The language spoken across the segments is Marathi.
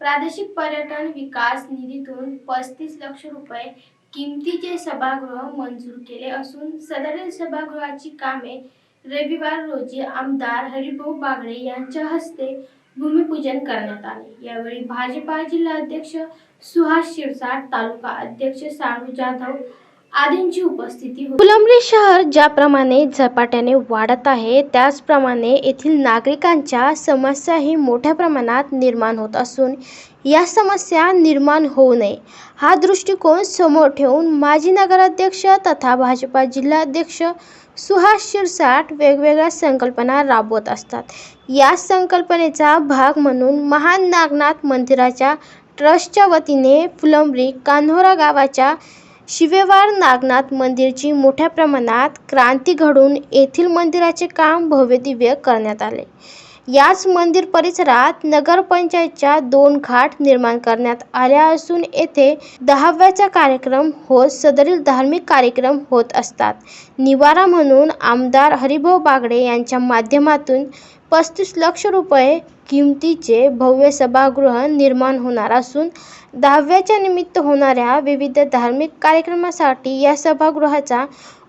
प्रादेशिक पर्यटन विकास निधीतून पस्तीस लक्ष रुपये किमतीचे सभागृह मंजूर केले असून सदरील सभागृहाची कामे रविवार रोजी आमदार हरिभाऊ बागडे यांच्या हस्ते भूमिपूजन करण्यात आले. यावेळी भाजपा जिल्हा अध्यक्ष सुहास शिरसाट तालुका अध्यक्ष सानू जाधव आदींची उपस्थिती होती. फुलंब्री शहर ज्याप्रमाणे झपाट्याने वाढत आहे त्याचप्रमाणे येथील नागरिकांच्या समस्याही मोठ्या प्रमाणात निर्माण होत असून या समस्या निर्माण होऊ नये. हा दृष्टिकोन समोर ठेवून माजी नगराध्यक्ष तथा भाजपा जिल्हाध्यक्ष सुहास शिरसाट वेगवेगळ्या संकल्पना राबवत असतात. या संकल्पनेचा भाग म्हणून महान नागनाथ मंदिराच्या ट्रस्टच्या वतीने फुलंब्री कान्होरा गावाच्या शिवेवार नागनाथ मंदिरची मोठ्या प्रमाणात क्रांती घडून येथील मंदिराचे काम भव्यदिव्य करण्यात आले. याच मंदिर परिसरात नगरपंचायतच्या दोन घाट निर्माण करण्यात आल्या असून येथे दहाव्याचा कार्यक्रम होत सदरील धार्मिक कार्यक्रम होत असतात. निवारा म्हणून आमदार हरिभाऊ बागडे यांच्या माध्यमातून पस्तीस लक्ष रुपये किमतीचे भव्य सभागृह निर्माण होणार असून दहाव्याच्या निमित्त होणाऱ्या विविध धार्मिक कार्यक्रमासाठी या सभागृहाचा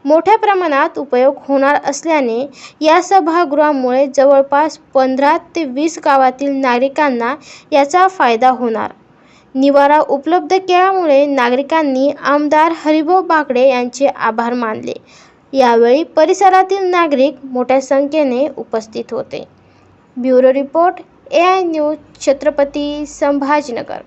मोठ्या प्रमाणात उपयोग होणार असल्याने या सभागृहामुळे जवळपास पंधरा ते वीस गावातील नागरिकांना याचा फायदा होणार. निवारा उपलब्ध केल्यामुळे नागरिकांनी आमदार हरिभाऊ बागडे यांचे आभार मानले. यावेळी परिसरातील नागरिक मोठ्या संख्येने उपस्थित होते. Bureau report A I news Chhatrapati Sambhajinagar.